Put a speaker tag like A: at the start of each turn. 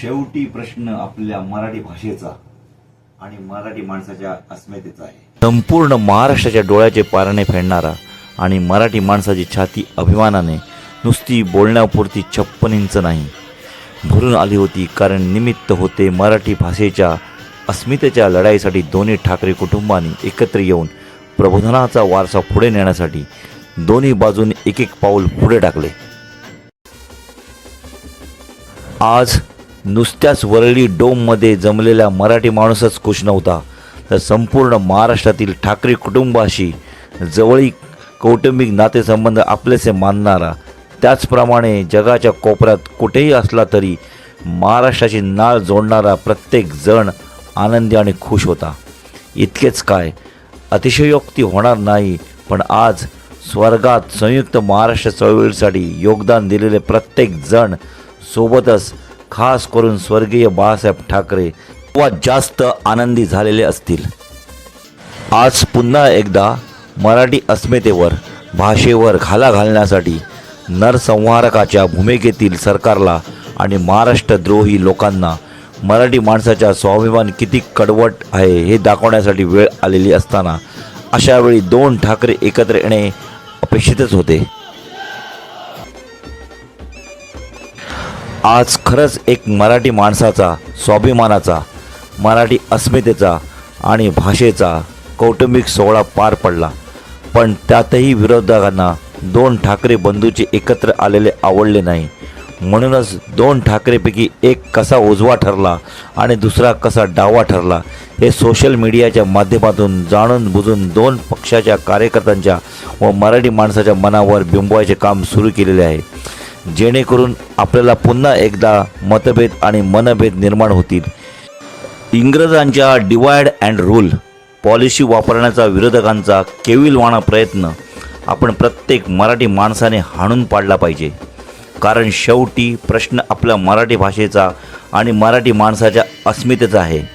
A: शेवटी प्रश्न आपल्या मराठी भाषेचा आणि मराठी माणसाच्या अस्मितेचा आहे.
B: संपूर्ण महाराष्ट्राच्या डोळ्याचे पारणे फेडणारा आणि मराठी माणसाची छाती अभिमानाने नुसती बोलण्यापुरती छप्पन इंच नाही. भरून आली होती कारण निमित्त होते मराठी भाषेच्या अस्मितेच्या लढाईसाठी दोन्ही ठाकरे कुटुंबांनी एकत्र येऊन प्रबोधनाचा वारसा पुढे नेण्यासाठी दोन्ही बाजूने एक एक पाऊल पुढे टाकले. आज नुसत्याच वरळी डोममध्ये जमलेला मराठी माणूसच खुश नव्हता. तर संपूर्ण महाराष्ट्रातील ठाकरे कुटुंबाशी जवळीक कौटुंबिक नातेसंबंध आपलेसे मानणारा त्याचप्रमाणे जगाच्या कोपऱ्यात कुठेही असला तरी महाराष्ट्राची नाळ जोडणारा प्रत्येक जण आनंदी आणि खुश होता. इतकेच काय अतिशयोक्ती होणार नाही पण आज स्वर्गात संयुक्त महाराष्ट्र चळवळीसाठी योगदान दिलेले प्रत्येक जण सोबतच खास करून स्वर्गीय बाळासाहेब ठाकरे वा जास्त आनंदी झालेले असतील. आज पुन्हा एकदा मराठी अस्मितेवर भाषेवर घाला घालण्यासाठी नरसंहारकाच्या भूमिकेतील सरकारला आणि महाराष्ट्रद्रोही लोकांना मराठी माणसाच्या स्वाभिमान किती कडवट आहे हे दाखवण्यासाठी वेळ आलेली असताना अशावेळी दोन ठाकरे एकत्र येणे अपेक्षितच होते. आज खरंच एक मराठी माणसाचा स्वाभिमानाचा मराठी अस्मितेचा आणि भाषेचा कौटुंबिक सोहळा पार पडला. पण त्यातही विरोधकांना दोन ठाकरे बंधूचे एकत्र आलेले आवडले नाही. म्हणूनच दोन ठाकरेपैकी एक कसा उजवा ठरला आणि दुसरा कसा डावा ठरला हे सोशल मीडियाच्या माध्यमातून जाणून बुजून दोन पक्षाच्या कार्यकर्त्यांच्या व मराठी माणसाच्या मनावर बिंबवायचे काम सुरू केलेले आहे. जेणेकरून आपल्याला पुन्हा एकदा मतभेद आणि मनभेद निर्माण होतील. इंग्रजांच्या डिवाइड अँड रूल पॉलिसी वापरण्याचा विरोधकांचा केविलवाणा प्रयत्न आपण प्रत्येक मराठी माणसाने हाणून पाडला पाहिजे. कारण शेवटी प्रश्न आपल्या मराठी भाषेचा आणि मराठी माणसाच्या अस्मितेचा आहे.